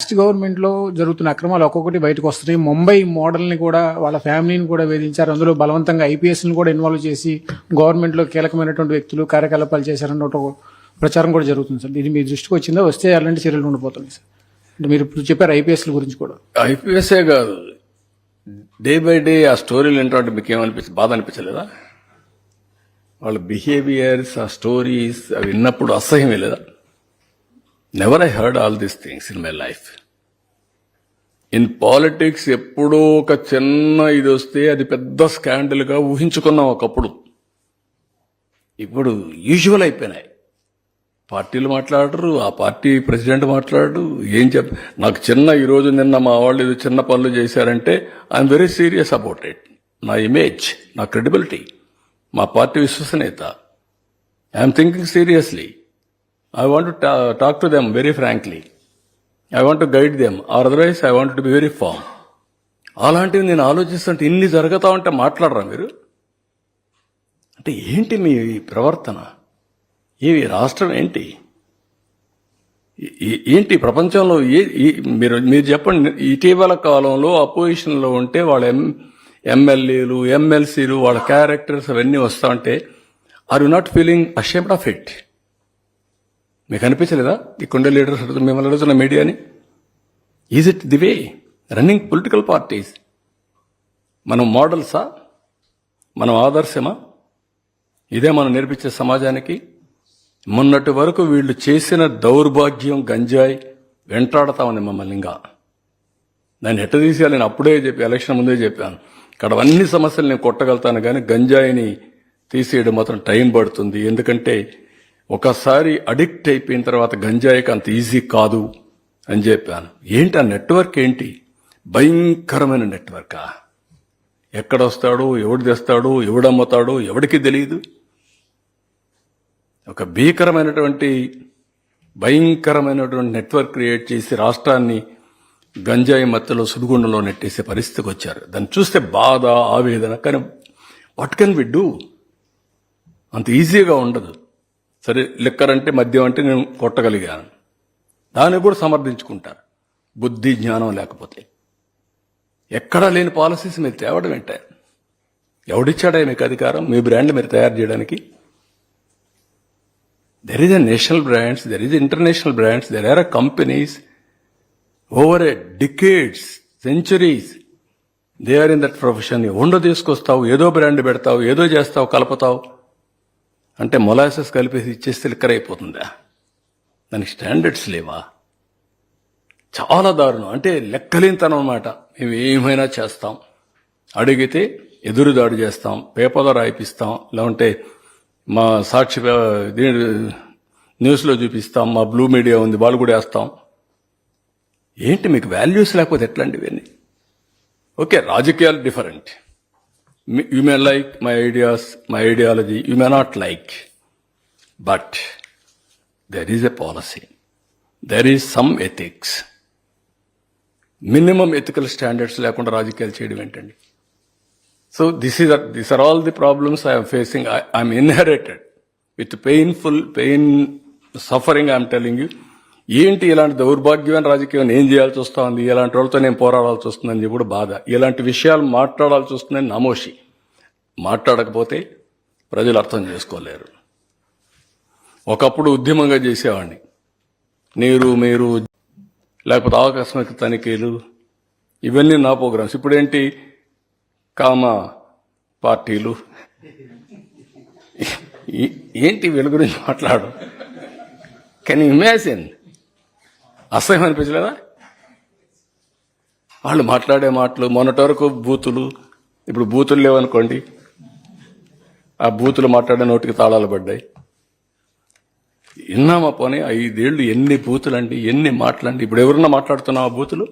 Last గవర్నమెంట్లో జరుగుతున్న అక్రమాలు ఒక్కొక్కటి బయటకు వస్తున్నాయి. ముంబై మోడల్ని కూడా వాళ్ళ ఫ్యామిలీని కూడా వేధించారు. అందులో బలవంతంగా ఐపీఎస్ని కూడా ఇన్వాల్వ్ చేసి గవర్నమెంట్లో కీలకమైనటువంటి వ్యక్తులు కార్యకలాపాలు చేశారన్న ఒక ప్రచారం కూడా జరుగుతుంది సార్. ఇది మీ దృష్టికి వచ్చిందా? వస్తే అలాంటి చర్యలు ఉండిపోతున్నాయి సార్? అంటే మీరు ఇప్పుడు చెప్పారు ఐపీఎస్ల గురించి కూడా. ఐపీఎస్ఏ కాదు. డే బై డే ఆ స్టోరీలు ఏంటంటే మీకు ఏమనిపించ బాధ అనిపించలేదా? వాళ్ళ బిహేవియర్స్ ఆ స్టోరీస్ అవి విన్నప్పుడు అసహ్యం లేదా never I heard all these things in my life in politics ఎప్పుడో ఒక చిన్న ఇది వస్తే అది పెద్ద స్కాండల్గా ఊహించుకున్నాం ఒకప్పుడు. ఇప్పుడు యూజువల్ అయిపోయినాయి. పార్టీలు మాట్లాడరు ఆ పార్టీ ప్రెసిడెంట్ మాట్లాడరు ఏం చెప్ నాకు చిన్న ఈరోజు నిన్న మా వాళ్ళు ఏదో చిన్న పనులు చేశారంటే I'm very serious about it నా ఇమేజ్ నా క్రెడిబిలిటీ మా పార్టీ విశ్వసనీయత. I'm thinking seriously I want talk to them very frankly I want to guide them or otherwise I want to be very firm అలాంటివి నేను ఆలోచిస్తుంటే ఇన్ని జరుగుతా ఉంటే మాట్లాడరా మీరు? అంటే ఏంటి మీ ప్రవర్తన? ఏవి రాష్ట్రం ఏంటి? ఏంటి ప్రపంచంలో ఏ మీరు మీరు చెప్పండి. ఇటీవల కాలంలో అపోజిషన్లో ఉంటే వాళ్ళ ఎం ఎమ్మెల్యేలు ఎమ్మెల్సీలు వాళ్ళ క్యారెక్టర్స్ అవన్నీ వస్తూ ఉంటే are you not feeling ashamed of it మీకు అనిపించలేదా? కొండ లీడర్స్ మిమ్మల్ని అడుగుతున్న మీడియాని? Is it the way running political parties మనం మోడల్సా? మనం ఆదర్శమా? ఇదే మనం నేర్పించే సమాజానికి? మొన్నటి వరకు వీళ్ళు చేసిన దౌర్భాగ్యం గంజాయి వెంటాడతామని ఉంది మమ్మల్ని ఇంకా. దాన్ని ఎట్ట తీసేయాలి? నేను అప్పుడే చెప్పి ఎలక్షన్ ముందే చెప్పాను. ఇక్కడ అన్ని సమస్యలు నేను కొట్టగలుగుతాను కానీ గంజాయిని తీసేయడం మాత్రం టైం పడుతుంది. ఎందుకంటే ఒకసారి అడిక్ట్ అయిపోయిన తర్వాత గంజాయికి అంత ఈజీ కాదు అని చెప్పాను. ఏంటి ఆ నెట్వర్క్ ఏంటి? భయంకరమైన నెట్వర్కా? ఎక్కడొస్తాడు ఎవడు తెస్తాడు? ఎవడమ్ముతాడు? ఎవడికి తెలియదు ఒక భీకరమైనటువంటి భయంకరమైనటువంటి నెట్వర్క్ క్రియేట్ చేసి రాష్ట్రాన్ని గంజాయి మత్తులో సుడిగుండంలో నెట్టేసే పరిస్థితికి వచ్చారు. దాన్ని చూస్తే బాధ ఆవేదన కానీ వాట్ కెన్ వి డూ అంత ఈజీగా ఉండదు. సరే లిక్కర్ అంటే మద్యం అంటే నేను కొట్టగలిగాను. దాన్ని కూడా సమర్థించుకుంటారు. బుద్ధి జ్ఞానం లేకపోతే. ఎక్కడా లేని పాలసీస్ మీరు తేవడం ఏంటే? ఎవడిచ్చాడా మీకు అధికారం? మీ బ్రాండ్ మీరు తయారు చేయడానికి? There is a national brands there is international brands there are a companies over a decades centuries they are in that profession ఉండో తీసుకొస్తావు ఏదో బ్రాండ్ పెడతావు ఏదో చేస్తావు కలుపుతావు. అంటే మొలాసెస్ కలిపేసి ఇచ్చేస్తే లిక్కర్ అయిపోతుందా? దానికి స్టాండర్డ్స్ లేవా? చాలా దారుణం. అంటే లెక్కలేనితనం అనమాట మేము ఏమైనా చేస్తాం. అడిగితే ఎదురు దాడి చేస్తాం. పేపర్లో రాయిపిస్తాం. లేకుంటే మా సాక్షి న్యూస్లో చూపిస్తాం. మా బ్లూ మీడియా ఉంది. వాళ్ళు కూడా వేస్తాం. ఏంటి మీకు వాల్యూస్ లేకపోతే ఎట్లండి ఇవన్నీ ఓకే రాజకీయాలు different. You may like my ideas my ideology you may not like but there is a policy there is some ethics minimum ethical standards లేకుండా రాజకీయాలు చేయడం ఏంటండి? So this is this are all the problems I'm facing I'm inherited with painful pain suffering I'm telling you ఏంటి ఇలాంటి దౌర్భాగ్యమైన రాజకీయం ఏం చేయాల్సి వస్తుంది? ఇలాంటి వాళ్ళతో నేను పోరాడాల్సి వస్తుందని చెప్పి బాధ. ఇలాంటి విషయాలు మాట్లాడాల్సి వస్తుందని నమోషి. మాట్లాడకపోతే ప్రజలు అర్థం చేసుకోలేరు. ఒకప్పుడు ఉద్యమంగా చేసేవాడిని. నీరు మీరు లేకపోతే ఆకస్మిక తనిఖీలు ఇవన్నీ నా ప్రోగ్రామ్స్. ఇప్పుడేంటి? కామ పార్టీలు. ఏంటి వీళ్ళ గురించి మాట్లాడు కెన్ ఇమాజిన్ అసహ్యం అనిపించలేదా? వాళ్ళు మాట్లాడే మాటలు మొన్నటి వరకు బూతులు ఇప్పుడు బూతులు లేవనుకోండి ఆ బూతులు మాట్లాడే నోటికి తాళాలు పడ్డాయి. విన్నామా పోనీ ఐదేళ్ళు ఎన్ని బూతులండి ఎన్ని మాటలండి ఇప్పుడు ఎవరన్నా మాట్లాడుతున్నావా బూతులు?